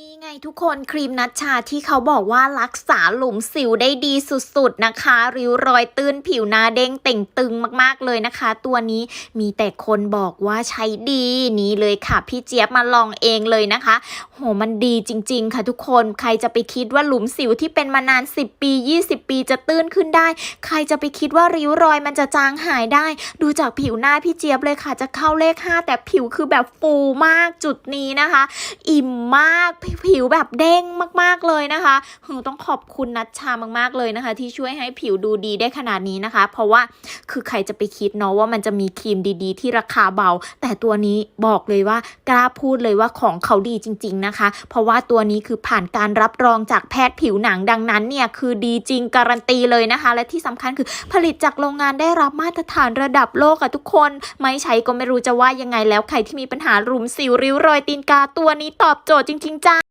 นี่ไงทุกคนครีมนัชชาที่เขาบอกว่ารักษาหลุมสิวได้ดีสุดๆนะคะ ริ้วรอยตื้นผิวหน้าเด้งเต่งตึงมากๆเลยนะคะ ตัวนี้มีแต่คนบอกว่าใช้ดีนี่เลยค่ะ พี่เจี๊ยบมาลองเองเลยนะคะ โหมันดีจริง ๆ ค่ะทุกคนใครจะไปคิดว่าหลุมสิวที่เป็นมานาน 10 ปี 20 ปีจะตื้นขึ้นได้ ใครจะไปคิดว่าริ้วรอยมันจะจางหายได้ ดูจากผิวหน้าพี่เจี๊ยบเลยค่ะ จะเข้าเลข 5 แต่ผิวคือแบบฟูมากจุดนี้นะคะ อิ่มมากผิวแบบเด้งมากๆเลยนะคะหึต้องขอบคุณนัชชามากๆเลยนะคะ ที่ช่วยให้ผิวดูดีได้ขนาดนี้นะคะ เพราะว่าคือใครจะไปคิดเนาะว่ามันจะมีครีมดีๆ ที่ราคาเบา แต่ตัวนี้บอกเลยว่ากล้าพูดเลยว่าของเขาดีจริง ๆนะคะ เพราะว่าตัวนี้คือผ่านการรับรองจากแพทย์ผิวหนังดังนั้นเนี่ยคือดีจริงการันตีเลยนะคะ และที่สำคัญคือผลิตจากโรงงานได้รับมาตรฐานระดับโลกอะทุกคน ไม่ใช้ก็ไม่รู้จะว่ายังไงแล้วใครที่มีปัญหารุมสิวริ้วรอยตีนกาตัวนี้ตอบโจทย์จริง ๆจ้า